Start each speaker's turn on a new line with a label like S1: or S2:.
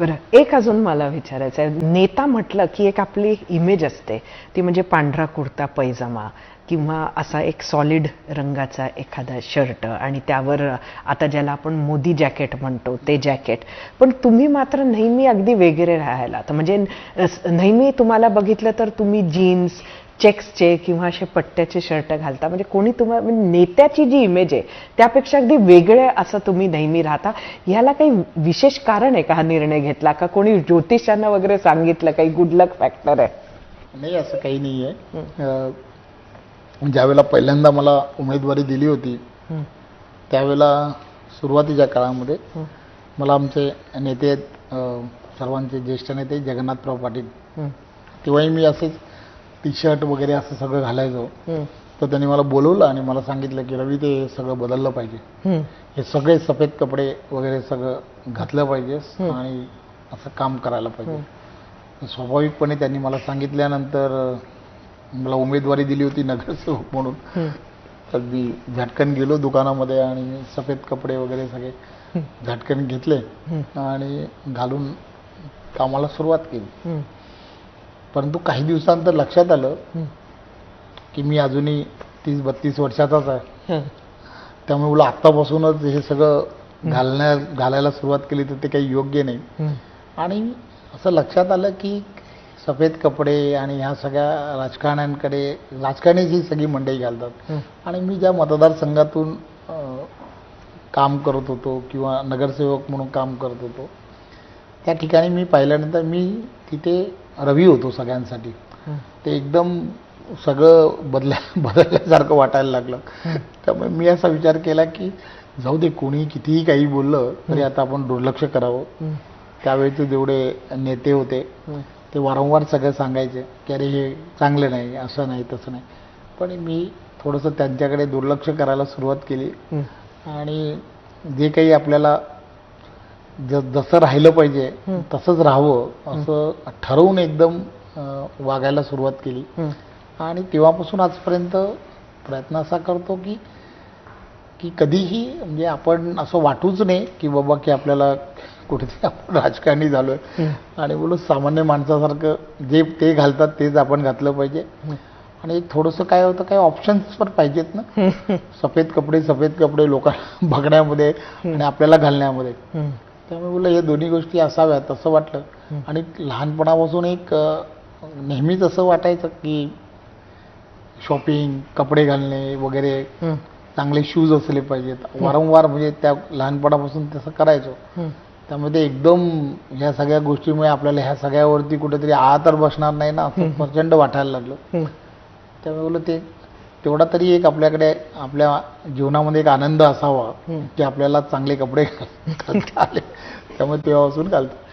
S1: बरं एक अजून मला विचारायचं आहे. नेता म्हटलं की एक आपली इमेज असते. ती म्हणजे पांढरा कुर्ता पैजामा किंवा असा एक सॉलिड रंगाचा एखादा शर्ट आणि त्यावर आता ज्याला आपण मोदी जॅकेट म्हणतो ते जॅकेट पण तुम्ही मात्र नेहमी अगदी वेगळे राहायला. तर म्हणजे नेहमी तुम्हाला बघितलं तर तुम्ही जीन्स चेक्सचे किंवा असे पट्ट्याचे शर्ट घालता. म्हणजे कोणी तुम्हाला म्हणजे नेत्याची जी इमेज आहे त्यापेक्षा अगदी वेगळे असं तुम्ही नेहमी राहता. ह्याला काही विशेष कारण आहे का हा निर्णय घेतला? का कोणी ज्योतिषांना वगैरे सांगितलं काही गुड लक फॅक्टर आहे?
S2: नाही असं काही नाही आहे ज्यावेळेला पहिल्यांदा मला उमेदवारी दिली होती
S1: हं.
S2: त्यावेळेला सुरुवातीच्या काळामध्ये. मला आमचे नेते सर्वांचे ज्येष्ठ नेते जगन्नाथराव पाटील. तेव्हाही मी असेच टी शर्ट वगैरे असं सगळं घालायचो
S1: हं.
S2: तर त्यांनी मला बोलवलं आणि मला सांगितलं की रवी ते सगळं बदललं पाहिजे
S1: हं.
S2: सगळे सफेद कपडे वगैरे सगळं घातलं पाहिजे. आणि असं काम करायला पाहिजे स्वाभाविकपणे त्यांनी मला सांगितल्यानंतर मला उमेदवारी दिली होती नगरसेवक म्हणून. तर मी झटकन गेलो दुकानामध्ये आणि सफेद कपडे वगैरे सगळे झटकन घेतले. आणि घालून कामाला सुरुवात केली. परंतु काही दिवसानंतर लक्षात आलं. की मी अजूनही तीस बत्तीस वर्षाचाच आहे. त्यामुळे मला आत्तापासूनच हे सगळं घालण्या घालायला सुरुवात केली तर ते काही योग्य नाही. आणि असं लक्षात आलं की सफेद कपडे आणि ह्या सगळ्या राजकारण्यांकडे राजकारणी ही सगळी मंडळी घालतात. आणि मी ज्या मतदारसंघातून काम करत होतो किंवा नगरसेवक म्हणून काम करत होतो त्या ठिकाणी मी पाहिल्यानंतर मी तिथे रवी होतो सगळ्यांसाठी. ते एकदम सगळं बदल्या बदलल्यासारखं वाटायला लागलं त्यामुळे मी असा विचार केला की जाऊ दे कोणी कितीही काही बोललं तरी आता आपण दुर्लक्ष करावं. त्यावेळेचे जेवढे नेते होते. ते वारंवार सगळं सांगायचे की अरे हे चांगलं नाही असं नाही तसं नाही पण मी थोडंसं त्यांच्याकडे दुर्लक्ष करायला सुरुवात केली. आणि जे काही आपल्याला जसं राहिलं पाहिजे. तसंच राहावं असं ठरवून एकदम वागायला सुरुवात केली. आणि तेव्हापासून आजपर्यंत प्रयत्न असा करतो की की कधीही म्हणजे आपण असं वाटूच नाही की बाबा की आपल्याला कुठेतरी आपण राजकारणी झालो आहे. आणि बोलू सामान्य माणसासारखं जे ते घालतात तेच आपण घातलं पाहिजे. आणि थोडंसं काय होतं काही ऑप्शन्स पण पाहिजेत ना. सफेद कपडे सफेद कपडे लोकांना बघण्यामध्ये आणि आपल्याला घालण्यामध्ये. त्यामुळे बोललं हे दोन्ही गोष्टी असाव्यात असं वाटलं. आणि लहानपणापासून एक नेहमीच असं वाटायचं की शॉपिंग कपडे घालणे वगैरे. चांगले शूज असले पाहिजेत वारंवार म्हणजे त्या लहानपणापासून तसं करायचो. त्यामुळे ते एकदम ह्या सगळ्या गोष्टीमुळे आपल्याला ह्या सगळ्यावरती कुठेतरी आ तर बसणार नाही ना असं प्रचंड वाटायला लागलं. त्यामुळे बोललं ते तेवढा तरी एक आपल्याकडे आपल्या जीवनामध्ये एक आनंद असावा. की आपल्याला चांगले कपडे घालता आले त्यामुळे तेव्हापासून घालतो